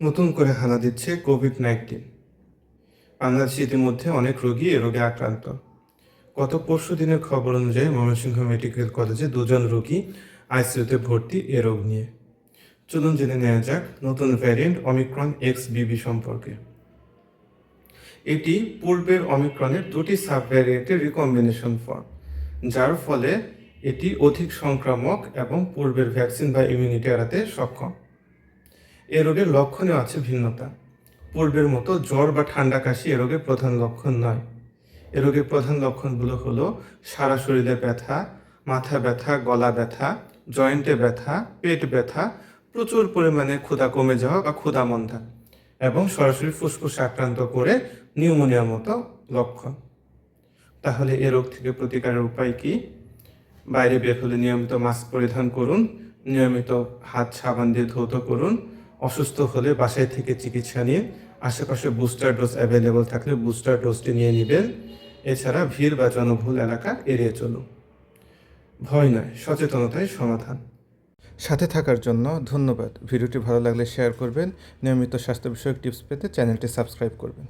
নতুন করে হানা দিচ্ছে কোভিড নাইন্টিন বাংলাদেশে ইতিমধ্যে অনেক রোগী এ রোগে আক্রান্ত। গত পরশু দিনের খবর অনুযায়ী ময়মনসিংহ মেডিকেল কলেজে দুজন রোগী আইসিইউতে ভর্তি এ রোগ নিয়ে। চলুন জেনে নেওয়া যাক নতুন ভ্যারিয়েন্ট অমিক্রন এক্স বিবি সম্পর্কে। এটি পূর্বের অমিক্রনের দুটি সাব ভ্যারিয়েন্টের রিকম্বিনেশন ফর্ম যার ফলে এটি অধিক সংক্রামক এবং পূর্বের ভ্যাকসিন বা ইমিউনিটি এড়াতে সক্ষম। এ রোগের লক্ষণেও আছে ভিন্নতা। পূর্বের মতো জ্বর বা ঠান্ডা কাশি এ রোগের প্রধান লক্ষণ নয়। এ রোগের প্রধান লক্ষণগুলো হলো সারা শরীরে ব্যথা, মাথা ব্যথা, গলা ব্যথা, জয়েন্টে ব্যথা, পেট ব্যথা, প্রচুর পরিমাণে ক্ষুধা কমে যাওয়া বা ক্ষুধা মন্দা এবং সরাসরি ফুসফুসে আক্রান্ত করে নিউমোনিয়ার মতো লক্ষণ। তাহলে এ রোগ থেকে প্রতিকারের উপায় কি? বাইরে বের হলে নিয়মিত মাস্ক পরিধান করুন, নিয়মিত হাত সাবান দিয়ে ধৌত করুন অসুস্থ হলে বাসায় থেকে চিকিৎসা নিয়ে আশেপাশে বুস্টার ডোজ অ্যাভেলেবল থাকলে বুস্টার ডোজটি নিয়ে নেবেন। এছাড়া ভিড় বা জনবহুল এলাকা এড়িয়ে চলুন। ভয় নয়, সচেতনতাই সমাধান। সাথে থাকার জন্য ধন্যবাদ। ভিডিওটি ভালো লাগলে শেয়ার করবেন। নিয়মিত স্বাস্থ্য বিষয়ক টিপস পেতে চ্যানেলটি সাবস্ক্রাইব করবেন।